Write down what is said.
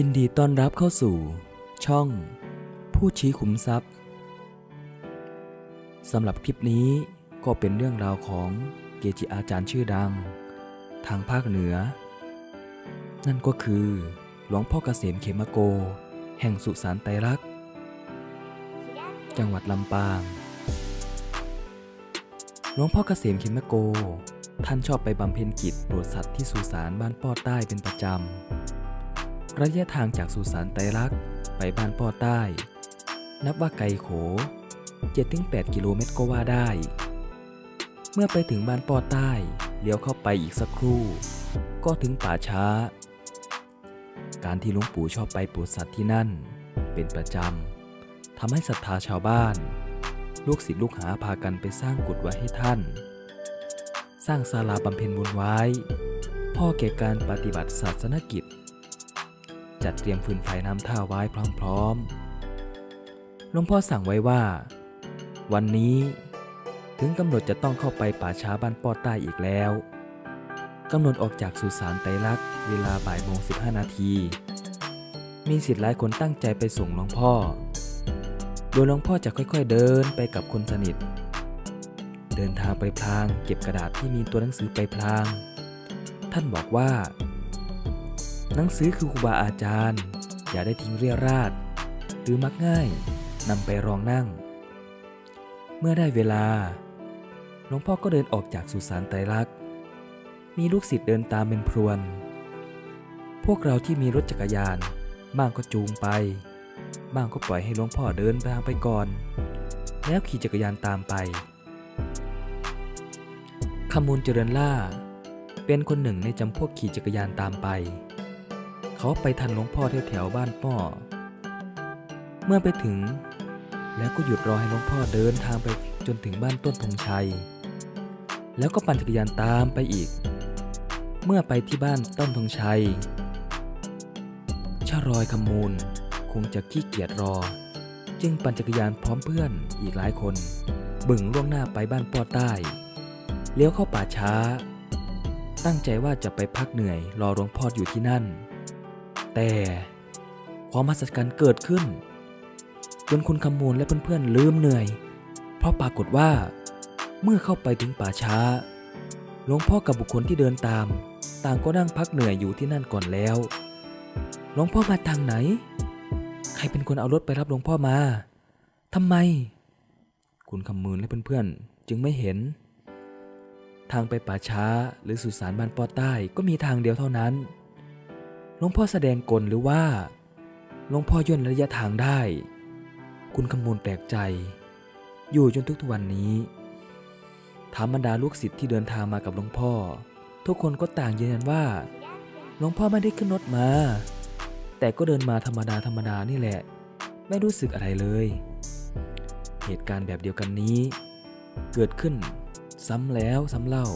ยินดีต้อนรับเข้าสู่ ช่อง ผู้ชี้ขุมทรัพย์สำหรับคลิปนี้ก็เป็นเรื่องราวของเกจิอาจารย์ชื่อดัง ทางภาคเหนือ นั่นก็คือหลวงพ่อเกษมเขมโก แห่งสุสานไตรรักษ์จังหวัดลำปาง หลวงพ่อเกษมเขมโก ท่านชอบไปบำเพ็ญกิจโปรดสัตว์ที่สุสานบ้านป้อใต้เป็นประจำ ระยะทางจากสุสานไตรลักษ์ไปบ้านป้อใต้ นับว่าไกลโข 7-8 กิโลเมตรก็ว่าได้ เมื่อไปถึงบ้านป้อใต้เลี้ยวเข้าไปอีกสักครู่ ก็ถึงป่าช้า การที่หลวงปู่ชอบไปโปรดสัตว์ที่นั่น เป็นประจำทำให้ศรัทธาชาวบ้าน ลูกศิษย์ลูกหาพากันไปสร้างกุฏไว้ให้ท่าน สร้างศาลาบำเพ็ญบุญไว้ พ่อแก่การปฏิบัติศาสนกิจ จัดเตรียมฟืนไฟน้ำท่าไว้พร้อมๆหลวงพ่อสั่งไว้ว่า วันนี้ถึงกำหนดจะต้องเข้าไปป่าช้าบ้านปอดใต้อีกแล้วกำหนดออกจากสุสานไตรลักษ์เวลาบ่ายโมงสิบห้านาที มีสิทธิ์หลายคนตั้งใจไปส่งหลวงพ่อ โดยหลวงพ่อจะค่อยๆเดินไปกับคนสนิท เดินทางไปพลางเก็บกระดาษที่มีตัวหนังสือไปพลาง ท่านบอกว่า หนังสือคือครูบาอาจารย์ อย่าได้ทิ้งเรียราดหรือมักง่ายนำไปรองนั่ง เมื่อได้เวลา หลวงพ่อก็เดินออกจากสุสานไตรลักษณ์ มีลูกศิษย์เดินตามเป็นพรวน พวกเราที่มีรถจักรยาน บ้างก็จูงไป บ้างก็ปล่อยให้หลวงพ่อเดินทางไปก่อน แล้วขี่จักรยานตามไปขมูลเจริญล่า เป็นคนหนึ่งในจำพวกขี่จักรยานตามไป เขาไปทันหลวงพ่อแถวๆบ้านป้อ เมื่อไปถึง แล้วก็หยุดรอให้หลวงพ่อเดินทางไปจนถึงบ้านต้นธงชัย แล้วก็ปั่นจักรยานตามไปอีก เมื่อไปที่บ้านต้นธงชัยชารอยขมูลคงจะขี้เกียจรอ จึงปั่นจักรยานพร้อมเพื่อนอีกหลายคน บึ่งล่วงหน้าไปบ้านป้อใต้ เลี้ยวเข้าป่าช้า ตั้งใจว่าจะไปพักเหนื่อยรอหลวงพ่ออยู่ที่นั่น แต่ความมหัศจรรย์เกิดขึ้น จนคุณคำมูลและเพื่อนๆลืมเหนื่อย เพราะปรากฏว่า เมื่อเข้าไปถึงป่าช้าหลวงพ่อกับบุคคลที่เดินตาม ต่างก็นั่งพักเหนื่อยอยู่ที่นั่นก่อนแล้วหลวงพ่อมาทางไหน ใครเป็นคนเอารถไปรับหลวงพ่อมาทำไม คุณคำมูลและเพื่อนๆ จึงไม่เห็น ทางไปป่าช้าหรือสุสานบ้านปอใต้ก็มีทางเดียวเท่านั้น หลวงพ่อแสดงกลหรือว่าหลวงพ่อย่นระยะทางได้ คุณคำมูลแปลกใจ อยู่จนทุกทุกวันนี้ถามบรรดาลูกศิษย์ที่เดินทางมากับหลวงพ่อ ทุกคนก็ต่างยืนยันว่าหลวงพ่อไม่ได้ขึ้นรถมา แต่ก็เดินมาธรรมดาธรรมดานี่แหละ ไม่รู้สึกอะไรเลย เหตุการณ์แบบเดียวกันนี้ เกิดขึ้นซ้ำแล้วซ้ำเล่า